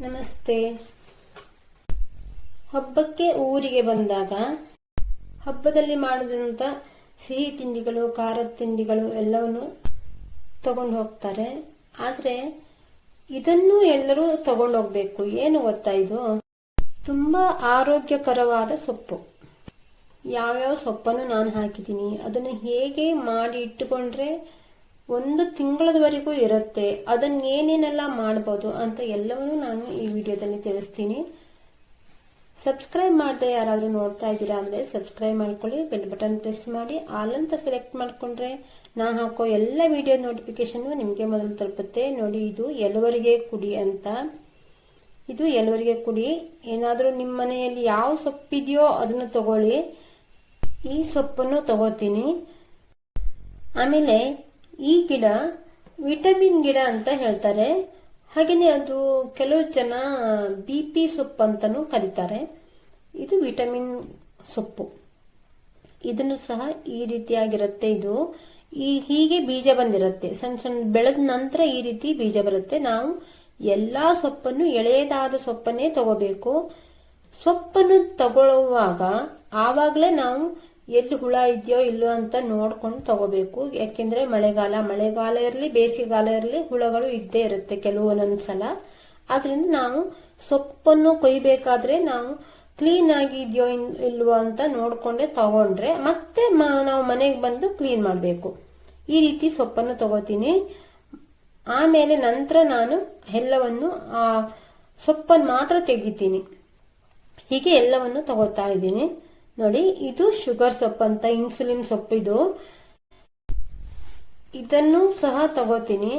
ನಮಸ್ತೆ. ಹಬ್ಬಕ್ಕೆ ಊರಿಗೆ ಬಂದಾಗ ಹಬ್ಬದಲ್ಲಿ ಮಾಡಿದಂಥ ಸಿಹಿ ತಿಂಡಿಗಳು, ಖಾರದ ತಿಂಡಿಗಳು ಎಲ್ಲವನ್ನು ತಗೊಂಡು ಹೋಗ್ತಾರೆ. ಆದರೆ ಇದನ್ನು ಎಲ್ಲರೂ ತಗೊಂಡು ಹೋಗ್ಬೇಕು. ಏನು ಗೊತ್ತಾ ಇದು? ತುಂಬಾ ಆರೋಗ್ಯಕರವಾದ ಸೊಪ್ಪು. ಯಾವ್ಯಾವ ಸೊಪ್ಪನ್ನು ನಾನು ಹಾಕಿದ್ದೀನಿ, ಅದನ್ನು ಹೇಗೆ ಮಾಡಿ ಇಟ್ಟುಕೊಂಡ್ರೆ ಒಂದು ತಿಂಗಳದವರೆಗೂ ಇರುತ್ತೆ. ಅದನ್ನ ಏನೇನೆಲ್ಲ ಮಾಡ್ಬೋದು ಅಂತ ಎಲ್ಲವನ್ನೂ ನಾನು ಈ ವಿಡಿಯೋದಲ್ಲಿ ತಿಳಿಸ್ತೀನಿ. ಸಬ್ಸ್ಕ್ರೈಬ್ ಮಾಡದೆ ಯಾರಾದರೂ ನೋಡ್ತಾ ಇದ್ದೀರಾ ಅಂದರೆ ಸಬ್ಸ್ಕ್ರೈಬ್ ಮಾಡ್ಕೊಳ್ಳಿ ಬೆಲ್ ಬಟನ್ ಪ್ರೆಸ್ ಮಾಡಿ ಆಲ್ ಅಂತ ಸೆಲೆಕ್ಟ್ ಮಾಡಿಕೊಂಡ್ರೆ ನಾ ಹಾಕೋ ಎಲ್ಲ ವಿಡಿಯೋ ನೋಟಿಫಿಕೇಶನ್ ನಿಮಗೆ ಮೊದಲು ತಲುಪುತ್ತೆ. ನೋಡಿ, ಇದು ಎಲ್ಲವರಿಗೆ ಕುಡಿ ಅಂತ. ಇದು ಎಲ್ಲವರಿಗೆ ಕುಡಿ. ಏನಾದರೂ ನಿಮ್ಮ ಮನೆಯಲ್ಲಿ ಯಾವ ಸೊಪ್ಪಿದೆಯೋ ಅದನ್ನು ತಗೊಳ್ಳಿ. ಈ ಸೊಪ್ಪನ್ನು ತಗೋತೀನಿ. ಆಮೇಲೆ ಈ ಗಿಡ ವಿಟಮಿನ್ ಗಿಡ ಅಂತ ಹೇಳ್ತಾರೆ. ಹಾಗೆಯೇ ಅದು ಕೆಲವು ಜನ ಬಿ ಪಿ ಸೊಪ್ಪು ಅಂತಲೂ ಕರೀತಾರೆ. ಇದು ವಿಟಮಿನ್ ಸೊಪ್ಪು. ಇದನ್ನು ಸಹ ಈ ರೀತಿಯಾಗಿರುತ್ತೆ ಇದು. ಈ ಹೀಗೆ ಬೀಜ ಬಂದಿರುತ್ತೆ. ಸಣ್ಣ ಸಣ್ಣ ಬೆಳೆದ ನಂತರ ಈ ರೀತಿ ಬೀಜ ಬರುತ್ತೆ. ನಾವು ಎಲ್ಲಾ ಸೊಪ್ಪನ್ನು ಎಳೆಯದಾದ ಸೊಪ್ಪನ್ನೇ ತಗೋಬೇಕು. ಸೊಪ್ಪನ್ನು ತಗೊಳ್ಳುವಾಗ ಆವಾಗಲೇ ನಾವು ಎಲ್ಲಿ ಹುಳ ಇದೆಯೋ ಇಲ್ಲೋ ಅಂತ ನೋಡ್ಕೊಂಡು ತಗೋಬೇಕು. ಯಾಕೆಂದ್ರೆ ಮಳೆಗಾಲ ಮಳೆಗಾಲ ಇರಲಿ, ಬೇಸಿಗೆಗಾಲ ಇರಲಿ ಹುಳಗಳು ಇದ್ದೇ ಇರುತ್ತೆ ಕೆಲವೊಂದೊಂದ್ಸಲ ಆದ್ರಿಂದ ನಾವು ಸೊಪ್ಪನ್ನು ಕೊಯ್ಬೇಕಾದ್ರೆ ನಾವು ಕ್ಲೀನ್ ಆಗಿ ಇದೆಯೋ ಇಲ್ವೋ ಅಂತ ನೋಡ್ಕೊಂಡೆ ತಗೊಂಡ್ರೆ ಮತ್ತೆ ನಾವು ಮನೆಗೆ ಬಂದು ಕ್ಲೀನ್ ಮಾಡಬೇಕು. ಈ ರೀತಿ ಸೊಪ್ಪನ್ನು ತಗೋತೀನಿ. ಆಮೇಲೆ ನಂತರ ನಾನು ಎಲ್ಲವನ್ನು, ಆ ಸೊಪ್ಪನ್ನು ಮಾತ್ರ ತೆಗಿತೀನಿ. ಹೀಗೆ ಎಲ್ಲವನ್ನು ತಗೋತಾ ಇದ್ದೀನಿ. ನೋಡಿ, ಇದು ಶುಗರ್ ಸೊಪ್ಪು ಅಂತ, ಇನ್ಸುಲಿನ್ ಸೊಪ್ಪು ಇದು. ಇದನ್ನು ಸಹ ತಗೋತೀನಿ.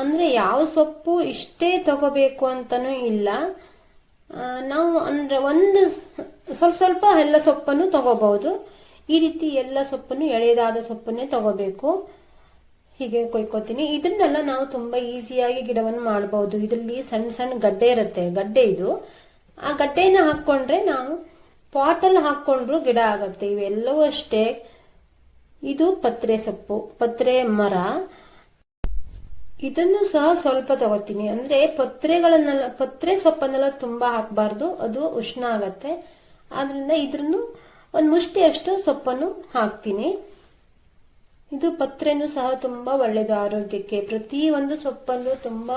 ಅಂದ್ರೆ ಯಾವ ಸೊಪ್ಪು ಇಷ್ಟೇ ತಗೋಬೇಕು ಅಂತಾನೂ ಇಲ್ಲ. ನಾವು ಅಂದ್ರೆ ಒಂದು ಸ್ವಲ್ಪ ಸ್ವಲ್ಪ ಎಲ್ಲ ಸೊಪ್ಪನ್ನು ತಗೋಬಹುದು. ಈ ರೀತಿ ಎಲ್ಲ ಸೊಪ್ಪನ್ನು ಎಳೆದಾದ ಸೊಪ್ಪನ್ನೇ ತಗೋಬೇಕು. ಹೀಗೆ ಕೊಯ್ಕೋತೀನಿ. ಇದನ್ನೆಲ್ಲ ನಾವು ತುಂಬಾ ಈಸಿಯಾಗಿ ಗಿಡವನ್ನು ಮಾಡಬಹುದು. ಇದರಲ್ಲಿ ಸಣ್ಣ ಸಣ್ಣ ಗಡ್ಡೆ ಇರುತ್ತೆ, ಗಡ್ಡೆ ಇದು. ಆ ಗಡ್ಡೆನ ಹಾಕೊಂಡ್ರೆ ನಾವು ಪಾಟಲ್ಲಿ ಹಾಕೊಂಡ್ರು ಗಿಡ ಆಗತ್ತೆ. ಇವೆಲ್ಲವೂ ಅಷ್ಟೇ. ಇದು ಪತ್ರೆ ಸೊಪ್ಪು, ಪತ್ರೆ ಮರ. ಇದನ್ನು ಸಹ ಸ್ವಲ್ಪ ತಗೋತೀನಿ ಅಂದ್ರೆ ಪತ್ರೆಗಳನ್ನೆಲ್ಲ, ಪತ್ರೆ ಸೊಪ್ಪನ್ನೆಲ್ಲ ತುಂಬಾ ಹಾಕಬಾರ್ದು. ಅದು ಉಷ್ಣ ಆಗತ್ತೆ. ಆದ್ರಿಂದ ಇದ್ರನ್ನು ಒಂದು ಮುಷ್ಟಿಯಷ್ಟು ಸೊಪ್ಪನ್ನು ಹಾಕ್ತೀನಿ. ಇದು ಪತ್ರೆನು ಸಹ ತುಂಬಾ ಒಳ್ಳೇದು ಆರೋಗ್ಯಕ್ಕೆ. ಪ್ರತಿ ಒಂದು ಸೊಪ್ಪನ್ನು ತುಂಬಾ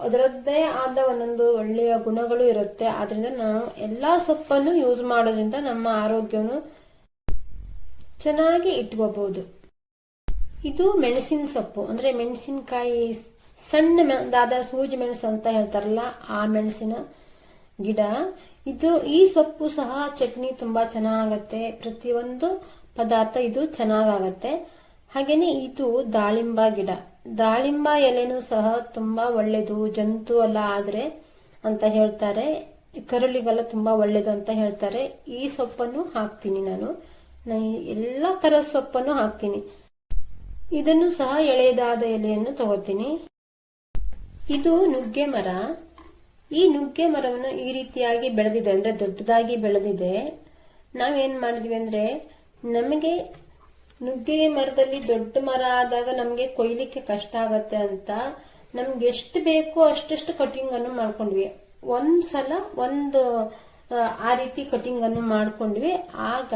ಅದರದ್ದೇ ಆದ ಒಂದೊಂದು ಒಳ್ಳೆಯ ಗುಣಗಳು ಇರುತ್ತೆ. ಆದ್ರಿಂದ ನಾವು ಎಲ್ಲಾ ಸೊಪ್ಪನ್ನು ಯೂಸ್ ಮಾಡೋದ್ರಿಂದ ನಮ್ಮ ಆರೋಗ್ಯವನ್ನು ಚೆನ್ನಾಗಿ ಇಟ್ಕೋಬಹುದು ಇದು ಮೆಣಸಿನ ಸೊಪ್ಪು. ಅಂದ್ರೆ ಮೆಣಸಿನಕಾಯಿ ಸಣ್ಣದಾದ ಸೂಜಿ ಮೆಣಸು ಅಂತ ಹೇಳ್ತಾರಲ್ಲ, ಆ ಮೆಣಸಿನ ಗಿಡ. ಇದು ಈ ಸೊಪ್ಪು ಸಹ ಚಟ್ನಿ ತುಂಬಾ ಚೆನ್ನಾಗತ್ತೆ. ಪ್ರತಿಯೊಂದು ಪದಾರ್ಥ ಇದು ಚೆನ್ನಾಗಾಗತ್ತೆ. ಹಾಗೇನೆ ಇದು ದಾಳಿಂಬ ಗಿಡ. ದಾಳಿಂಬ ಎಲೆನೂ ಸಹ ತುಂಬಾ ಒಳ್ಳೇದು, ಜಂತು ಅಲ್ಲ ಆದ್ರೆ ಅಂತ ಹೇಳ್ತಾರೆ. ಕರುಳಿಗೆಲ್ಲ ತುಂಬಾ ಒಳ್ಳೇದು ಅಂತ ಹೇಳ್ತಾರೆ. ಈ ಸೊಪ್ಪನ್ನು ಹಾಕ್ತೀನಿ ನಾನು. ಎಲ್ಲ ತರ ಸೊಪ್ಪನ್ನು ಹಾಕ್ತೀನಿ. ಇದನ್ನು ಸಹ ಎಳೆಯದಾದ ಎಲೆಯನ್ನು ತಗೋತೀನಿ. ಇದು ನುಗ್ಗೆ ಮರ. ಈ ನುಗ್ಗೆ ಮರವನ್ನು ಈ ರೀತಿಯಾಗಿ ಬೆಳೆದಿದೆ, ಅಂದ್ರೆ ದೊಡ್ಡದಾಗಿ ಬೆಳೆದಿದೆ. ನಾವೇನ್ ಮಾಡಿದ್ವಿ ಅಂದ್ರೆ ನಮಗೆ ನುಗ್ಗೆ ಮರದಲ್ಲಿ ದೊಡ್ಡ ಮರ ಆದಾಗ ನಮ್ಗೆ ಕೊಯ್ಲಿಕ್ಕೆ ಕಷ್ಟ ಆಗತ್ತೆ ಅಂತ ನಮ್ಗೆ ಎಷ್ಟು ಬೇಕೋ ಅಷ್ಟಷ್ಟು ಕಟಿಂಗ್ ಅನ್ನು ಮಾಡ್ಕೊಂಡ್ವಿ. ಒಂದ್ಸಲ ಒಂದು, ಆ ರೀತಿ ಕಟಿಂಗ್ ಅನ್ನು ಮಾಡ್ಕೊಂಡ್ವಿ. ಆಗ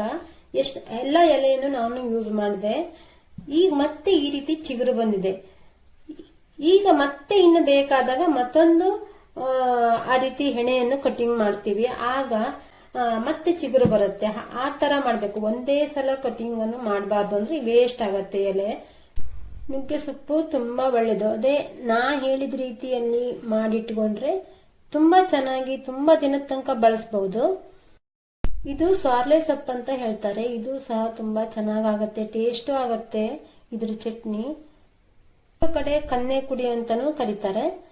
ಎಷ್ಟು ಎಲ್ಲ ಎಲೆಯನ್ನು ನಾನು ಯೂಸ್ ಮಾಡಿದೆ. ಈಗ ಮತ್ತೆ ಈ ರೀತಿ ಚಿಗುರು ಬಂದಿದೆ. ಈಗ ಮತ್ತೆ ಇನ್ನು ಬೇಕಾದಾಗ ಮತ್ತೊಂದು, ಆ ರೀತಿ ಹೆಣೆಯನ್ನು ಕಟಿಂಗ್ ಮಾಡ್ತೀವಿ. ಆಗ ಮತ್ತೆ ಚಿಗುರು ಬರುತ್ತೆ. ಆ ತರ ಮಾಡ್ಬೇಕು. ಒಂದೇ ಸಲ ಕಟಿಂಗ್ ಅನ್ನು ಮಾಡಬಾರ್ದು ಅಂದ್ರೆ ವೇಸ್ಟ್ ಆಗತ್ತೆ ಎಲೆ. ನುಗ್ಗೆ ಸೊಪ್ಪು ತುಂಬಾ ಒಳ್ಳೇದು. ಅದೇ ನಾ ಹೇಳಿದ ರೀತಿಯಲ್ಲಿ ಮಾಡಿಟ್ಕೊಂಡ್ರೆ ತುಂಬಾ ಚೆನ್ನಾಗಿ ತುಂಬಾ ದಿನದ ತನಕ ಬಳಸಬಹುದು ಇದು ಸಾರ್ಲೆ ಸೊಪ್ಪು ಅಂತ ಹೇಳ್ತಾರೆ. ಇದು ಸಹ ತುಂಬಾ ಚೆನ್ನಾಗಾಗತ್ತೆ ಟೇಸ್ಟು ಆಗತ್ತೆ ಇದ್ರ ಚಟ್ನಿ. ಕಡೆ ಕನ್ನೆ ಕುಡಿ ಅಂತಾನೂ ಕರೀತಾರೆ.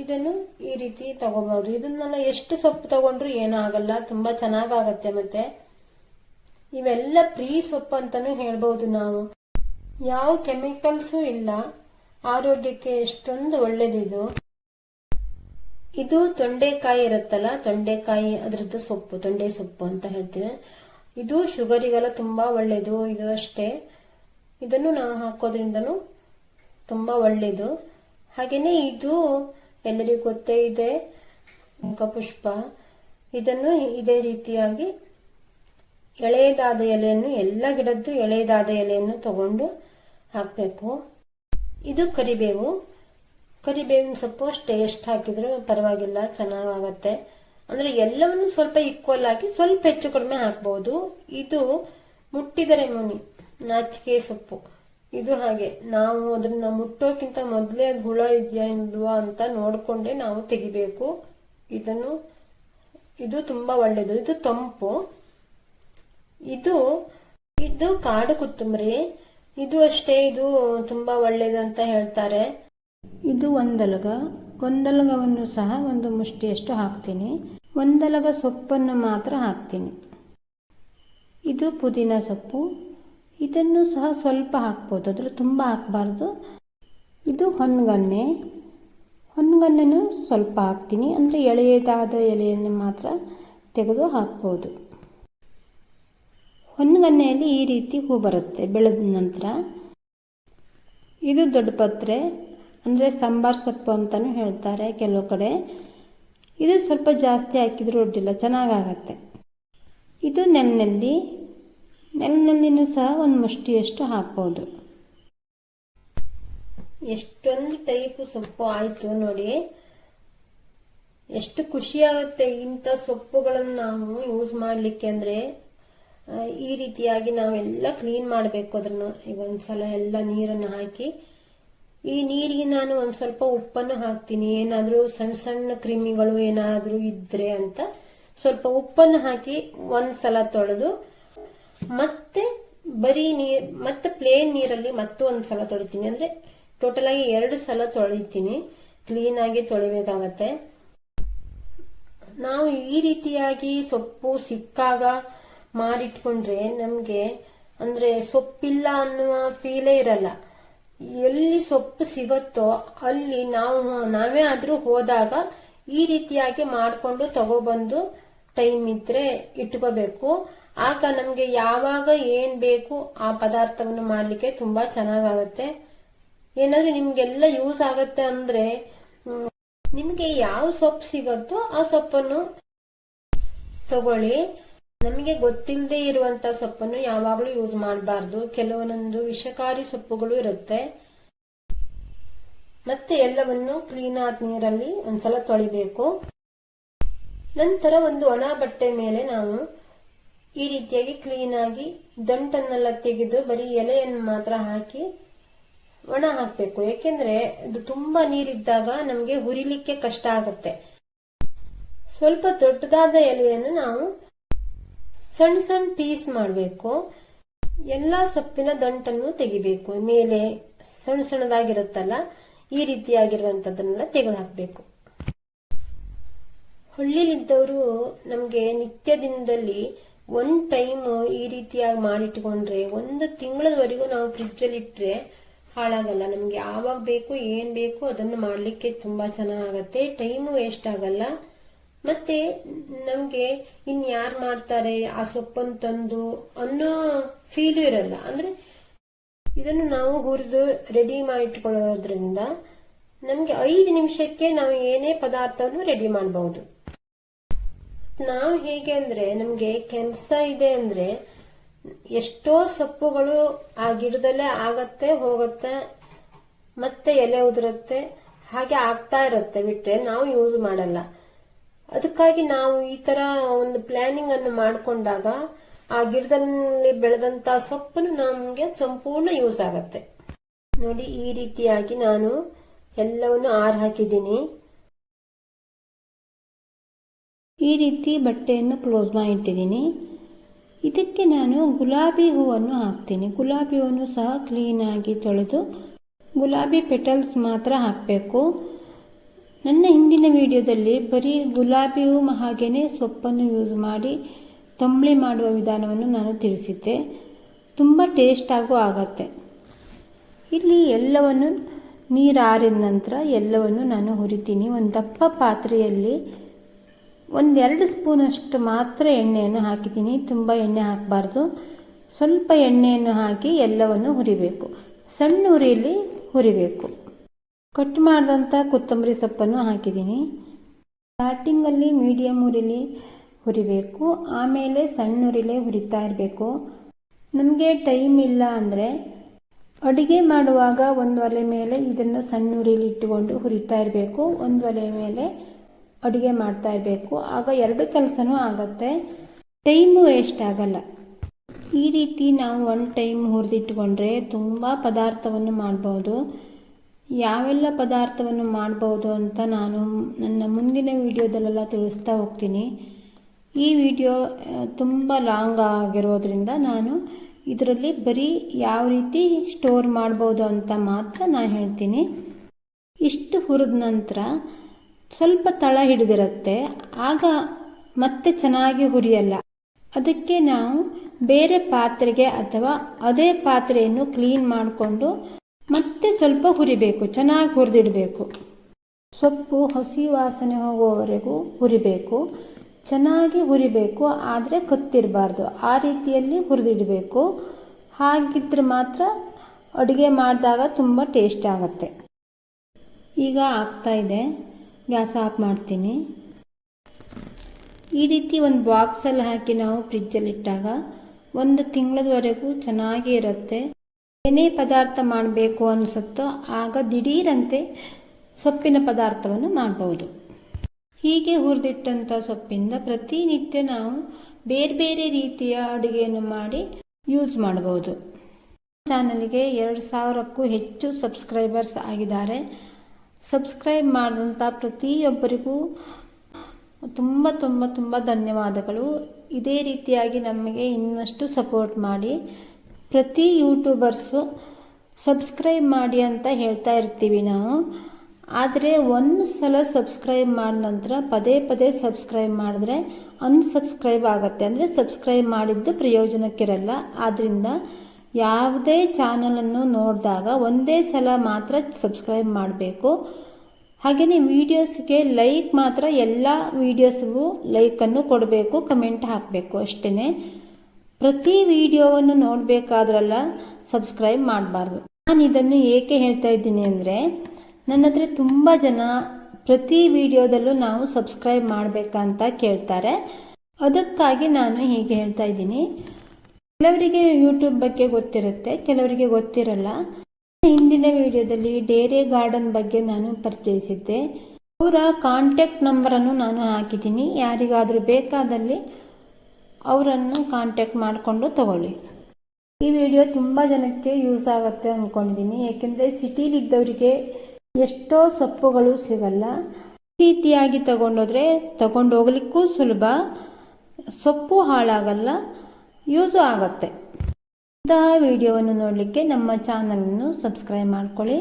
ಇದನ್ನು ಈ ರೀತಿ ತಗೋಬಹುದು ಇದನ್ನೆಲ್ಲ ಎಷ್ಟು ಸೊಪ್ಪು ತಗೊಂಡ್ರು ಏನೂ ಆಗಲ್ಲ, ತುಂಬಾ ಚೆನ್ನಾಗಾಗತ್ತೆ ಮತ್ತೆ. ಇವೆಲ್ಲ ಪ್ರೀ ಸೊಪ್ಪು ಅಂತಾನು ಹೇಳ್ಬಹುದು ನಾವು. ಯಾವ ಕೆಮಿಕಲ್ಸು ಇಲ್ಲ. ಆರೋಗ್ಯಕ್ಕೆ ಎಷ್ಟೊಂದು ಒಳ್ಳೇದಿದು. ಇದು ತೊಂಡೆಕಾಯಿ ಇರುತ್ತಲ್ಲ, ತೊಂಡೆಕಾಯಿ ಅದ್ರದ್ದು ಸೊಪ್ಪು, ತೊಂಡೆ ಸೊಪ್ಪು ಅಂತ ಹೇಳ್ತೀವಿ. ಇದು ಶುಗರಿಗೆಲ್ಲ ತುಂಬಾ ಒಳ್ಳೇದು, ಇದು ಅಷ್ಟೇ. ಇದನ್ನು ನಾವು ಹಾಕೋದ್ರಿಂದನು ತುಂಬಾ ಒಳ್ಳೇದು. ಹಾಗೇನೆ ಇದು ಎಲ್ಲರಿಗೂ ಗೊತ್ತೇ ಇದೆ. ಮುಖಪುಷ್ಪ. ಇದನ್ನು ಇದೇ ರೀತಿಯಾಗಿ ಎಳೆಯದಾದ ಎಲೆಯನ್ನು, ಎಲ್ಲ ಗಿಡದ್ದು ಎಳೆಯದಾದ ಎಲೆಯನ್ನು ತಗೊಂಡು ಹಾಕಬೇಕು. ಇದು ಕರಿಬೇವು. ಕರಿಬೇವಿನ ಸೊಪ್ಪು ಅಷ್ಟೇ. ಎಷ್ಟು ಹಾಕಿದ್ರು ಪರವಾಗಿಲ್ಲ ಚೆನ್ನಾಗತ್ತೆ ಅಂದ್ರೆ ಎಲ್ಲವನ್ನು ಸ್ವಲ್ಪ ಈಕ್ವಲ್ ಆಗಿ ಸ್ವಲ್ಪ ಹೆಚ್ಚು ಕಡಿಮೆ ಹಾಕ್ಬಹುದು ಇದು ಮುಟ್ಟಿದರೆ ಮುನಿ, ನಾಚಿಕೆ ಸೊಪ್ಪು. ಇದು ಹಾಗೆ. ನಾವು ಅದನ್ನ ಮುಟ್ಟೋಕ್ಕಿಂತ ಮೊದಲೇ ಅದು ಹುಳ ಇದೆಯಾ ಇಲ್ವಾ ಅಂತ ನೋಡಿಕೊಂಡೇ ನಾವು ತೆಗಿಬೇಕು. ಇದನ್ನು, ಇದು ತುಂಬಾ ಒಳ್ಳೇದು. ಇದು ತಂಪು. ಇದು ಇದು ಕಾಡು ಕೊತ್ತಂಬರಿ. ಇದು ಅಷ್ಟೇ, ಇದು ತುಂಬಾ ಒಳ್ಳೇದು ಅಂತ ಹೇಳ್ತಾರೆ. ಇದು ಒಂದಲಗ. ಒಂದಲಗವನ್ನು ಸಹ ಒಂದು ಮುಷ್ಟಿಯಷ್ಟು ಹಾಕ್ತೀನಿ. ಒಂದಲಗ ಸೊಪ್ಪನ್ನು ಮಾತ್ರ ಹಾಕ್ತೀನಿ. ಇದು ಪುದೀನ ಸೊಪ್ಪು. ಇದನ್ನು ಸಹ ಸ್ವಲ್ಪ ಹಾಕ್ಬೋದು. ಅದ್ರ ತುಂಬ ಹಾಕಬಾರ್ದು. ಇದು ಹೊನ್ಗನ್ನೆ. ಹೊನ್ಗನ್ನೆನೂ ಸ್ವಲ್ಪ ಹಾಕ್ತೀನಿ. ಅಂದರೆ ಎಳೆಯದಾದ ಎಲೆಯನ್ನು ಮಾತ್ರ ತೆಗೆದು ಹಾಕ್ಬೋದು. ಹೊನ್ಗನ್ನೆಯಲ್ಲಿ ಈ ರೀತಿ ಹೂ ಬರುತ್ತೆ. ಬೆಳೆದ ನಂತರ ಇದು ದೊಡ್ಡ ಪತ್ರೆ. ಅಂದರೆ ಸಾಂಬಾರ್ ಸೊಪ್ಪು ಅಂತಲೂ ಹೇಳ್ತಾರೆ ಕೆಲವು ಕಡೆ. ಇದು ಸ್ವಲ್ಪ ಜಾಸ್ತಿ ಹಾಕಿದರೂ ಅಡ್ಡಿಲ್ಲ ಚೆನ್ನಾಗಾಗತ್ತೆ. ಇದು ನೆಲನಲ್ಲಿ ನೆಲನಲ್ಲಿನೂ ಸಹ ಒಂದು ಮುಷ್ಟಿಯಷ್ಟು ಹಾಕ್ಬೋದು. ಎಷ್ಟೊಂದು ಟೈಪ್ ಸೊಪ್ಪು ಆಯಿತು ನೋಡಿ. ಎಷ್ಟು ಖುಷಿ ಆಗುತ್ತೆ ಇಂಥ ಸೊಪ್ಪುಗಳನ್ನು ನಾವು ಯೂಸ್ ಮಾಡಲಿಕ್ಕೆ ಅಂದರೆ ಈ ರೀತಿಯಾಗಿ ನಾವೆಲ್ಲ ಕ್ಲೀನ್ ಮಾಡಬೇಕು ಅದನ್ನು ಒಂದ್ಸಲ ಎಲ್ಲ ನೀರನ್ನು ಹಾಕಿ, ಈ ನೀರಿಗೆ ನಾನು ಒಂದು ಸ್ವಲ್ಪ ಉಪ್ಪನ್ನು ಹಾಕ್ತೀನಿ. ಏನಾದರೂ ಸಣ್ಣ ಸಣ್ಣ ಕ್ರಿಮಿಗಳು ಏನಾದರೂ ಇದ್ರೆ ಅಂತ ಸ್ವಲ್ಪ ಉಪ್ಪನ್ನು ಹಾಕಿ ಒಂದು ಸಲ ತೊಳೆದು ಮತ್ತೆ ಬರೀ ನೀರ್, ಮತ್ತೆ ಪ್ಲೇನ್ ನೀರಲ್ಲಿ ಮತ್ತೊಂದು ಒಂದ್ಸಲ ತೊಳಿತೀನಿ. ಅಂದ್ರೆ ಟೋಟಲ್ ಆಗಿ ಎರಡು ಸಲ ತೊಳಿತೀನಿ. ಕ್ಲೀನ್ ಆಗಿ ತೊಳಿಬೇಕಾಗತ್ತೆ. ನಾವು ಈ ರೀತಿಯಾಗಿ ಸೊಪ್ಪು ಸಿಕ್ಕಾಗ ಮಾರಿಟ್ಕೊಂಡ್ರೆ ನಮ್ಗೆ ಅಂದ್ರೆ ಸೊಪ್ಪಿಲ್ಲ ಅನ್ನುವ ಫೀಲೇ ಇರಲ್ಲ. ಎಲ್ಲಿ ಸೊಪ್ಪು ಸಿಗುತ್ತೋ ಅಲ್ಲಿ ನಾವು, ನಾವೇ ಆದ್ರೂ ಹೋದಾಗ ಈ ರೀತಿಯಾಗಿ ಮಾಡ್ಕೊಂಡು ತಗೊಬಂದು ಟೈಮ್ ಇದ್ರೆ ಇಟ್ಕೋಬೇಕು. ಆಗ ನಮ್ಗೆ ಯಾವಾಗ ಏನ್ ಬೇಕು ಆ ಪದಾರ್ಥವನ್ನು ಮಾಡ್ಲಿಕ್ಕೆ ತುಂಬಾ ಚೆನ್ನಾಗಾಗತ್ತೆ. ಏನಾದ್ರೂ ನಿಮ್ಗೆಲ್ಲ ಯೂಸ್ ಆಗತ್ತೆ ಅಂದ್ರೆ ನಿಮ್ಗೆ ಯಾವ ಸೊಪ್ಪು ಸಿಗುತ್ತೋ ಆ ಸೊಪ್ಪನ್ನು ತಗೊಳ್ಳಿ. ನಮಗೆ ಗೊತ್ತಿಲ್ಲದೆ ಇರುವಂತ ಸೊಪ್ಪನ್ನು ಯಾವಾಗಲೂ ಯೂಸ್ ಮಾಡಬಾರ್ದು. ಕೆಲವೊಂದೊಂದು ವಿಷಕಾರಿ ಸೊಪ್ಪುಗಳು ಇರುತ್ತೆ. ಮತ್ತೆ ಎಲ್ಲವನ್ನು ಕ್ಲೀನ್ ಆದ ನೀರಲ್ಲಿ ಒಂದ್ಸಲ ತೊಳಿಬೇಕು. ನಂತರ ಒಂದು ಒಣ ಬಟ್ಟೆ ಮೇಲೆ ನಾವು ಈ ರೀತಿಯಾಗಿ ಕ್ಲೀನ್ ಆಗಿ ದಂಟನ್ನೆಲ್ಲ ತೆಗೆದು ಬರೀ ಎಲೆಯನ್ನು ಮಾತ್ರ ಹಾಕಿ ಒಣ ಹಾಕಬೇಕು. ಯಾಕೆಂದ್ರೆ ಇದು ತುಂಬಾ ನೀರಿದ್ದಾಗ ನಮಗೆ ಹುರಿಲಿಕ್ಕೆ ಕಷ್ಟ ಆಗುತ್ತೆ. ಸ್ವಲ್ಪ ದೊಡ್ಡದಾದ ಎಲೆಯನ್ನು ನಾವು ಸಣ್ಣ ಸಣ್ಣ ಪೀಸ್ ಮಾಡಬೇಕು. ಎಲ್ಲಾ ಸೊಪ್ಪಿನ ದಂಟನ್ನು ತೆಗಿಬೇಕು. ಮೇಲೆ ಸಣ್ಣ ಸಣ್ಣದಾಗಿರುತ್ತಲ್ಲ, ಈ ರೀತಿಯಾಗಿರುವಂತದನ್ನೆಲ್ಲ ತೆಗೆದು ಹಾಕಬೇಕು ಹಳ್ಳಿಲಿದ್ದವರು ನಮಗೆ ನಿತ್ಯ ದಿನದಲ್ಲಿ ಒಂದ್ ಟೈಮ್ ಈ ರೀತಿಯಾಗಿ ಮಾಡಿಟ್ಕೊಂಡ್ರೆ, ಒಂದು ತಿಂಗಳವರೆಗೂ ನಾವು ಫ್ರಿಜ್ ಅಲ್ಲಿ ಇಟ್ರೆ ಹಾಳಾಗಲ್ಲ. ನಮ್ಗೆ ಯಾವಾಗ ಬೇಕು, ಏನ್ ಬೇಕು ಅದನ್ನು ಮಾಡ್ಲಿಕ್ಕೆ ತುಂಬಾ ಚೆನ್ನಾಗತ್ತೆ. ಟೈಮು ವೇಸ್ಟ್ ಆಗಲ್ಲ. ಮತ್ತೆ ನಮ್ಗೆ ಇನ್ ಯಾರು ಮಾಡ್ತಾರೆ, ಆ ಸೊಪ್ಪನ್ನು ತಂದು ಅನ್ನೋ ಫೀಲು ಇರಲ್ಲ. ಅಂದ್ರೆ ಇದನ್ನು ನಾವು ಹುರಿದು ರೆಡಿ ಮಾಡಿಟ್ಕೊಳ್ಳೋದ್ರಿಂದ ನಮ್ಗೆ ಐದು ನಿಮಿಷಕ್ಕೆ ನಾವು ಏನೇ ಪದಾರ್ಥವನ್ನು ರೆಡಿ ಮಾಡಬಹುದು ನಾವು ಹೇಗೆ ಅಂದ್ರೆ ನಮ್ಗೆ ಕೆಲಸ ಇದೆ ಅಂದ್ರೆ ಎಷ್ಟೋ ಸೊಪ್ಪುಗಳು ಆ ಗಿಡದಲ್ಲೇ ಆಗತ್ತೆ, ಹೋಗುತ್ತೆ, ಮತ್ತೆ ಎಲೆ ಉದುರುತ್ತೆ, ಹಾಗೆ ಆಗ್ತಾ ಇರುತ್ತೆ ಬಿಟ್ರೆ ನಾವು ಯೂಸ್ ಮಾಡಲ್ಲ. ಅದಕ್ಕಾಗಿ ನಾವು ಈ ತರ ಒಂದು ಪ್ಲಾನಿಂಗ್ ಅನ್ನು ಮಾಡಿಕೊಂಡಾಗ ಆ ಗಿಡದಲ್ಲಿ ಬೆಳೆದಂತ ಸೊಪ್ಪನ್ನು ನಮಗೆ ಸಂಪೂರ್ಣ ಯೂಸ್ ಆಗತ್ತೆ. ನೋಡಿ ಈ ರೀತಿಯಾಗಿ ನಾನು ಎಲ್ಲವನ್ನು ಆರ್ ಹಾಕಿದ್ದೀನಿ. ಈ ರೀತಿ ಬಟ್ಟೆಯನ್ನು ಕ್ಲೋಸ್ ಮಾಡಿ ಇಟ್ಟಿದ್ದೀನಿ ಇದಕ್ಕೆ ನಾನು ಗುಲಾಬಿ ಹೂವನ್ನು ಹಾಕ್ತೀನಿ. ಗುಲಾಬಿ ಹೂವನ್ನು ಸಹ ಕ್ಲೀನಾಗಿ ತೊಳೆದು ಗುಲಾಬಿ ಪೆಟಲ್ಸ್ ಮಾತ್ರ ಹಾಕಬೇಕು. ನನ್ನ ಹಿಂದಿನ ವಿಡಿಯೋದಲ್ಲಿ ಬರೀ ಗುಲಾಬಿ ಹೂವು ಹಾಗೆಯೇ ಸೊಪ್ಪನ್ನು ಯೂಸ್ ಮಾಡಿ ತಂಬಳಿ ಮಾಡುವ ವಿಧಾನವನ್ನು ನಾನು ತಿಳಿಸಿದ್ದೆ. ತುಂಬ ಟೇಸ್ಟಾಗೂ ಆಗತ್ತೆ. ಇಲ್ಲಿ ಎಲ್ಲವನ್ನು ನೀರು ಆರಿದ ನಂತರ ಎಲ್ಲವನ್ನು ನಾನು ಹುರಿತೀನಿ. ಒಂದು ದಪ್ಪ ಪಾತ್ರೆಯಲ್ಲಿ ಒಂದೆರಡು ಸ್ಪೂನಷ್ಟು ಮಾತ್ರ ಎಣ್ಣೆಯನ್ನು ಹಾಕಿದ್ದೀನಿ. ತುಂಬ ಎಣ್ಣೆ ಹಾಕಬಾರ್ದು. ಸ್ವಲ್ಪ ಎಣ್ಣೆಯನ್ನು ಹಾಕಿ ಎಲ್ಲವನ್ನು ಹುರಿಬೇಕು. ಸಣ್ಣ ಉರಿಯಲ್ಲಿ ಹುರಿಬೇಕು. ಕಟ್ ಮಾಡಿದಂಥ ಕೊತ್ತಂಬರಿ ಸೊಪ್ಪನ್ನು ಹಾಕಿದ್ದೀನಿ. ಸ್ಟಾರ್ಟಿಂಗಲ್ಲಿ ಮೀಡಿಯಮ್ ಉರಿಲಿ ಹುರಿಬೇಕು. ಆಮೇಲೆ ಸಣ್ಣ ಉರಿಲೇ ಹುರಿತಾ ಇರಬೇಕು. ನಮಗೆ ಟೈಮ್ ಇಲ್ಲ ಅಂದರೆ ಅಡುಗೆ ಮಾಡುವಾಗ ಒಂದು ಒಲೆ ಮೇಲೆ ಇದನ್ನು ಸಣ್ಣ ಉರಿಲಿ ಇಟ್ಟುಕೊಂಡು ಹುರಿತಾ ಇರಬೇಕು. ಒಂದು ಒಲೆ ಮೇಲೆ ಅಡುಗೆ ಮಾಡ್ತಾ ಇರಬೇಕು. ಆಗ ಎರಡು ಕೆಲಸನೂ ಆಗುತ್ತೆ. ಟೈಮು ವೇಸ್ಟ್ ಆಗಲ್ಲ. ಈ ರೀತಿ ನಾವು ಒನ್ ಟೈಮ್ ಹುರಿದಿಟ್ಕೊಂಡ್ರೆ ತುಂಬ ಪದಾರ್ಥವನ್ನು ಮಾಡ್ಬೋದು. ಯಾವೆಲ್ಲ ಪದಾರ್ಥವನ್ನು ಮಾಡ್ಬೋದು ಅಂತ ನಾನು ನನ್ನ ಮುಂದಿನ ವಿಡಿಯೋದಲ್ಲೆಲ್ಲ ತಿಳಿಸ್ತಾ ಹೋಗ್ತೀನಿ. ಈ ವಿಡಿಯೋ ತುಂಬ ಲಾಂಗ್ ಆಗಿರೋದ್ರಿಂದ ನಾನು ಇದರಲ್ಲಿ ಬರೀ ಯಾವ ರೀತಿ ಸ್ಟೋರ್ ಮಾಡ್ಬೋದು ಅಂತ ಮಾತ್ರ ನಾನು ಹೇಳ್ತೀನಿ. ಇಷ್ಟು ಹುರಿದ ನಂತರ ಸ್ವಲ್ಪ ತಳ ಹಿಡಿದಿರುತ್ತೆ, ಆಗ ಮತ್ತೆ ಚೆನ್ನಾಗಿ ಹುರಿಯಲ್ಲ. ಅದಕ್ಕೆ ನಾವು ಬೇರೆ ಪಾತ್ರೆಗೆ ಅಥವಾ ಅದೇ ಪಾತ್ರೆಯನ್ನು ಕ್ಲೀನ್ ಮಾಡಿಕೊಂಡು ಮತ್ತೆ ಸ್ವಲ್ಪ ಹುರಿಬೇಕು, ಚೆನ್ನಾಗಿ ಹುರಿದಿಡಬೇಕು. ಸೊಪ್ಪು ಹಸಿ ವಾಸನೆ ಹೋಗುವವರೆಗೂ ಹುರಿಬೇಕು. ಚೆನ್ನಾಗಿ ಹುರಿಬೇಕು, ಆದರೆ ಕತ್ತಿರಬಾರ್ದು. ಆ ರೀತಿಯಲ್ಲಿ ಹುರಿದಿಡಬೇಕು. ಹಾಗಿದ್ರೆ ಮಾತ್ರ ಅಡುಗೆ ಮಾಡಿದಾಗ ತುಂಬ ಟೇಸ್ಟ್ ಆಗುತ್ತೆ. ಈಗ ಆಗ್ತಾ ಇದೆ. ಗ್ಯಾಸ್ ಆಫ್ ಮಾಡ್ತೀನಿ. ಈ ರೀತಿ ಒಂದು ಬಾಕ್ಸಲ್ಲಿ ಹಾಕಿ ನಾವು ಫ್ರಿಜ್ಜಲ್ಲಿ ಇಟ್ಟಾಗ ಒಂದು ತಿಂಗಳದವರೆಗೂ ಚೆನ್ನಾಗಿ ಇರುತ್ತೆ. ಏನೇ ಪದಾರ್ಥ ಮಾಡಬೇಕು ಅನಿಸುತ್ತೋ ಆಗ ದಿಢೀರಂತೆ ಸೊಪ್ಪಿನ ಪದಾರ್ಥವನ್ನು ಮಾಡಬಹುದು ಹೀಗೆ ಹುರಿದಿಟ್ಟಂಥ ಸೊಪ್ಪಿಂದ ಪ್ರತಿನಿತ್ಯ ನಾವು ಬೇರೆ ಬೇರೆ ರೀತಿಯ ಅಡುಗೆಯನ್ನು ಮಾಡಿ ಯೂಸ್ ಮಾಡಬಹುದು ಚಾನಲ್ಗೆ ಎರಡು ಸಾವಿರಕ್ಕೂ ಹೆಚ್ಚು ಸಬ್ಸ್ಕ್ರೈಬರ್ಸ್ ಆಗಿದ್ದಾರೆ. ಸಬ್ಸ್ಕ್ರೈಬ್ ಮಾಡಿದಂಥ ಪ್ರತಿಯೊಬ್ಬರಿಗೂ ತುಂಬ ತುಂಬ ತುಂಬ ಧನ್ಯವಾದಗಳು. ಇದೇ ರೀತಿಯಾಗಿ ನಮಗೆ ಇನ್ನಷ್ಟು ಸಪೋರ್ಟ್ ಮಾಡಿ. ಪ್ರತಿ ಯೂಟ್ಯೂಬರ್ಸು ಸಬ್ಸ್ಕ್ರೈಬ್ ಮಾಡಿ ಅಂತ ಹೇಳ್ತಾ ಇರ್ತೀವಿ ನಾವು. ಆದರೆ ಒಂದು ಸಲ ಸಬ್ಸ್ಕ್ರೈಬ್ ಮಾಡಿದ ನಂತರ ಪದೇ ಪದೇ ಸಬ್ಸ್ಕ್ರೈಬ್ ಮಾಡಿದ್ರೆ ಅನ್ಸಬ್ಸ್ಕ್ರೈಬ್ ಆಗುತ್ತೆ. ಅಂದರೆ ಸಬ್ಸ್ಕ್ರೈಬ್ ಮಾಡಿದ್ದು ಪ್ರಯೋಜನಕ್ಕಿರಲ್ಲ. ಆದ್ದರಿಂದ ಯಾವುದೇ ಚಾನಲನ್ನು ನೋಡಿದಾಗ ಒಂದೇ ಸಲ ಮಾತ್ರ ಸಬ್ಸ್ಕ್ರೈಬ್ ಮಾಡಬೇಕು. ಹಾಗೆಯೇ ವೀಡಿಯೋಸ್ಗೆ ಲೈಕ್ ಮಾತ್ರ ಎಲ್ಲ ವೀಡಿಯೋಸ್ಗೂ ಲೈಕನ್ನು ಕೊಡಬೇಕು, ಕಮೆಂಟ್ ಹಾಕಬೇಕು ಅಷ್ಟೇ ಪ್ರತಿ ವಿಡಿಯೋವನ್ನು ನೋಡಬೇಕಾದ್ರಲ್ಲ ಸಬ್ಸ್ಕ್ರೈಬ್ ಮಾಡಬಾರ್ದು. ನಾನು ಇದನ್ನು ಏಕೆ ಹೇಳ್ತಾ ಇದ್ದೀನಿ ಅಂದರೆ, ನನ್ನ ಹತ್ರ ತುಂಬ ಜನ ಪ್ರತಿ ವಿಡಿಯೋದಲ್ಲೂ ನಾವು ಸಬ್ಸ್ಕ್ರೈಬ್ ಮಾಡಬೇಕಂತ ಕೇಳ್ತಾರೆ. ಅದಕ್ಕಾಗಿ ನಾನು ಹೀಗೆ ಹೇಳ್ತಾ ಇದ್ದೀನಿ. ಕೆಲವರಿಗೆ ಯೂಟ್ಯೂಬ್ ಬಗ್ಗೆ ಗೊತ್ತಿರುತ್ತೆ, ಕೆಲವರಿಗೆ ಗೊತ್ತಿರಲ್ಲ. ಹಿಂದಿನ ವಿಡಿಯೋದಲ್ಲಿ ಡೇರೆ ಗಾರ್ಡನ್ ಬಗ್ಗೆ ನಾನು ಪರಿಚಯಿಸಿದ್ದೆ. ಅವರ ಕಾಂಟ್ಯಾಕ್ಟ್ ನಂಬರನ್ನು ನಾನು ಹಾಕಿದ್ದೀನಿ. ಯಾರಿಗಾದರೂ ಬೇಕಾದಲ್ಲಿ ಅವರನ್ನು ಕಾಂಟ್ಯಾಕ್ಟ್ ಮಾಡಿಕೊಂಡು ತಗೊಳ್ಳಿ. ಈ ವಿಡಿಯೋ ತುಂಬ ಜನಕ್ಕೆ ಯೂಸ್ ಆಗುತ್ತೆ ಅಂದ್ಕೊಂಡಿದ್ದೀನಿ ಏಕೆಂದರೆ ಸಿಟಿಲಿದ್ದವರಿಗೆ ಎಷ್ಟೋ ಸೊಪ್ಪುಗಳು ಸಿಗಲ್ಲ. ರೀತಿಯಾಗಿ ತಗೊಂಡೋದ್ರೆ, ತಗೊಂಡೋಗ್ಲಿಕ್ಕೂ ಸುಲಭ. ಸೊಪ್ಪು ಹಾಳಾಗಲ್ಲ. ಯೂಸು ಆಗತ್ತೆ. ಇಂತಹ ವಿಡಿಯೋವನ್ನು ನೋಡಲಿಕ್ಕೆ ನಮ್ಮ ಚಾನಲನ್ನು ಸಬ್ಸ್ಕ್ರೈಬ್ ಮಾಡ್ಕೊಳ್ಳಿ.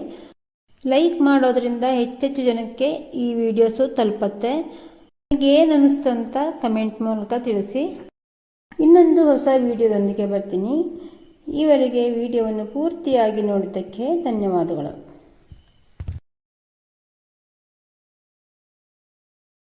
ಲೈಕ್ ಮಾಡೋದ್ರಿಂದ ಹೆಚ್ಚೆಚ್ಚು ಜನಕ್ಕೆ ಈ ವಿಡಿಯೋಸು ತಲುಪತ್ತೆ. ನಿಮಗೆ ಏನು ಅಂತ ಕಮೆಂಟ್ ಮೂಲಕ ತಿಳಿಸಿ. ಇನ್ನೊಂದು ಹೊಸ ವಿಡಿಯೋದೊಂದಿಗೆ ಬರ್ತೀನಿ. ಈವರೆಗೆ ವಿಡಿಯೋವನ್ನು ಪೂರ್ತಿಯಾಗಿ ನೋಡಿದ್ದಕ್ಕೆ ಧನ್ಯವಾದಗಳು.